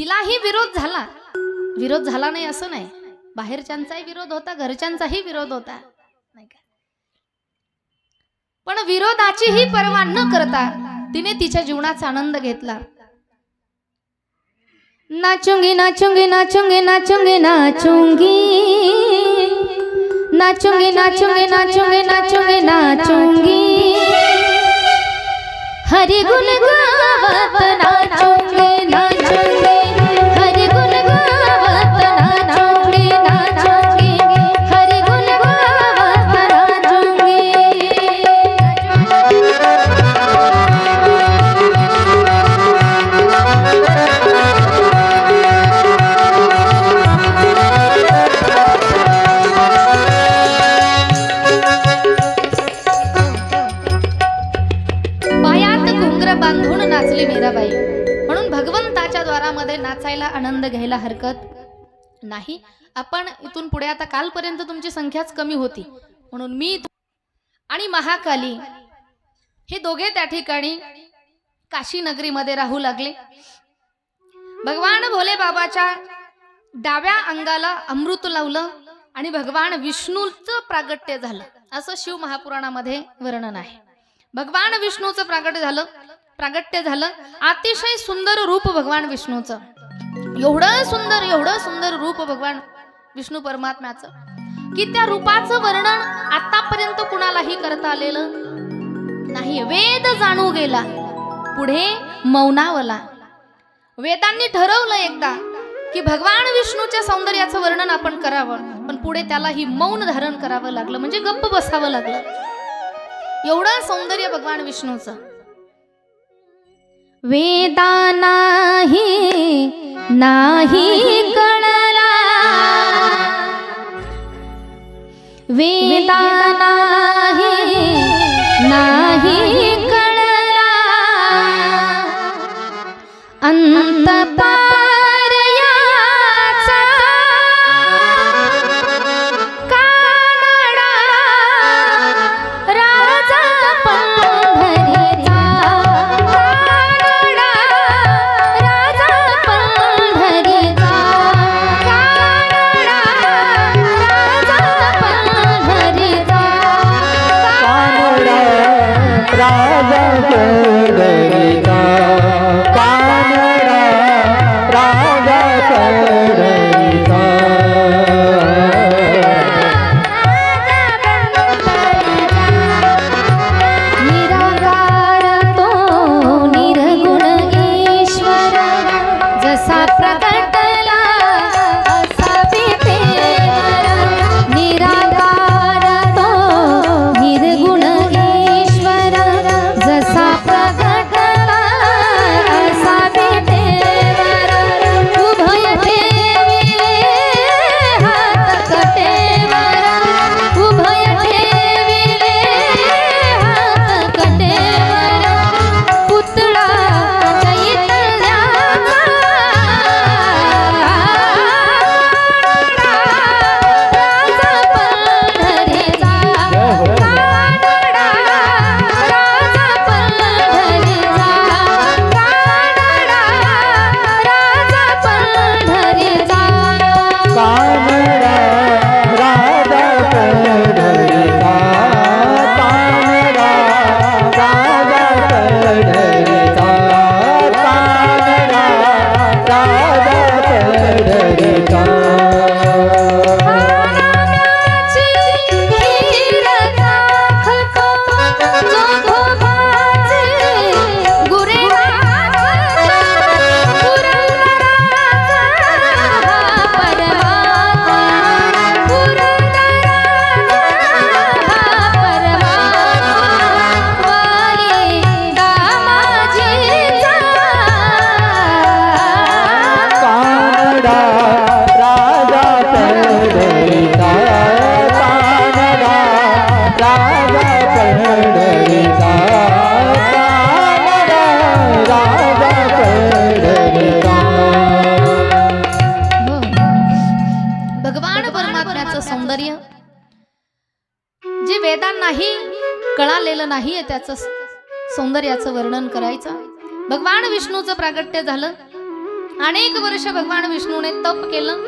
तिलाही विरोध झाला. विरोध झाला नाही असं नाही. बाहेरच्यांचाही विरोध होता घरच्यांचाही विरोध होता. नाही का? पण विरोधाचीही पर्वा न करता तिने तिच्या जीवनाचा आनंद घेतला. नाचुंगी नाचुंगी नाचुंगी नाचुंगी नाचुंगी. नाचुंगी नाचुंगी नाचुंगी नाचुंगी नाचुंगी. हरी गुण गावत नाचुंगी. नाचली मीराबाई. म्हणून भगवंताच्या द्वारामध्ये नाचायला आनंद घ्यायला हरकत नाही. आपण इथून पुढे आता कालपर्यंत तुमची संख्याच कमी होती. म्हणून मी आणि महाकाली हे दोघे त्या ठिकाणी काशी नगरीमध्ये राहू लागले. भगवान भोले बाबाच्या डाव्या अंगाला अमृत लावलं आणि भगवान विष्णूचं प्रागट्य झालं. असं शिव महापुराणामध्ये वर्णन आहे. भगवान विष्णूचं प्रागट्य झालं. प्रागट्य झालं. अतिशय सुंदर रूप भगवान विष्णूचं. एवढं सुंदर एवढं सुंदर रूप भगवान विष्णू परमात्म्याचं की त्या रूपाचं वर्णन आतापर्यंत कुणालाही करता आलेलं नाही. वेद जाणू गेला पुढे मौनावला. वेदांनी ठरवलं एकदा की भगवान विष्णूच्या सौंदर्याचं वर्णन आपण करावं पण पुढे त्याला ही मौन धारण करावं लागलं म्हणजे गप्प बसावं लागलं. एवढं सौंदर्य भगवान विष्णूचं. वेदा नाही नाही कळला. वेदा नाही રાજા कळालेलं नाहीये त्याचं सौंदर्याचं वर्णन करायचं. भगवान विष्णूचं प्रागट्य झालं. अनेक वर्ष भगवान विष्णूने तप केलं.